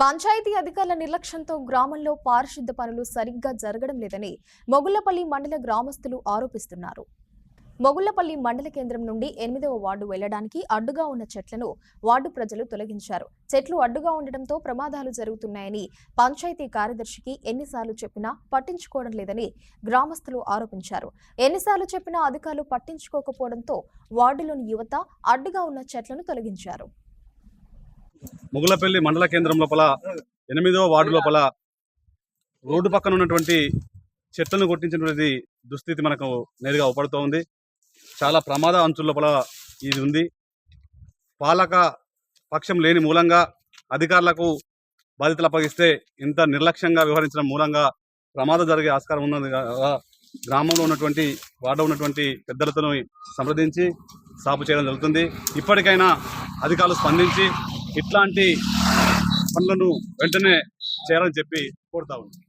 పంచాయతీ అధికారుల నిర్లక్ష్యంతో గ్రామంలో పారిశుద్ధ పనులు సరిగ్గా జరగడం లేదని మొగుళ్ళపల్లి మండల గ్రామస్తులు ఆరోపిస్తున్నారు. మొగుళ్ళపల్లి మండల కేంద్రం నుండి ఎనిమిదవ వార్డు వెళ్ళడానికి అడ్డుగా ఉన్న చెట్లను వార్డు ప్రజలు తొలగించారు. చెట్లు అడ్డుగా ఉండటంతో ప్రమాదాలు జరుగుతున్నాయని పంచాయతీ కార్యదర్శికి ఎన్నిసార్లు చెప్పినా పట్టించుకోవడం లేదని గ్రామస్తులు ఆరోపించారు. ఎన్నిసార్లు చెప్పినా అధికారులు పట్టించుకోకపోవడంతో వార్డులోని యువత అడ్డుగా ఉన్న చెట్లను తొలగించారు. ముగులపల్లి మండల కేంద్రం లోపల ఎనిమిదవ వార్డు లోపల రోడ్డు పక్కన ఉన్నటువంటి చెట్లను కొట్టించినటువంటి దుస్థితి మనకు నేరుగా ఉపడుతూ ఉంది చాలా ప్రమాద అంచుల లోపల ఇది ఉంది. పాలక పక్షం లేని మూలంగా అధికారులకు బాధ్యతలు అప్పగిస్తే ఇంత నిర్లక్ష్యంగా వ్యవహరించడం మూలంగా ప్రమాదం జరిగే ఆస్కారం ఉన్నది కదా గ్రామంలో ఉన్నటువంటి వార్డు ఉన్నటువంటి పెద్దలతో సంప్రదించి సాపు చేయడం జరుగుతుంది. ఇప్పటికైనా అధికారులు స్పందించి ఇట్లాంటి పనులను వెంటనే చేయాలని చెప్పి కోరుతా ఉన్నాం.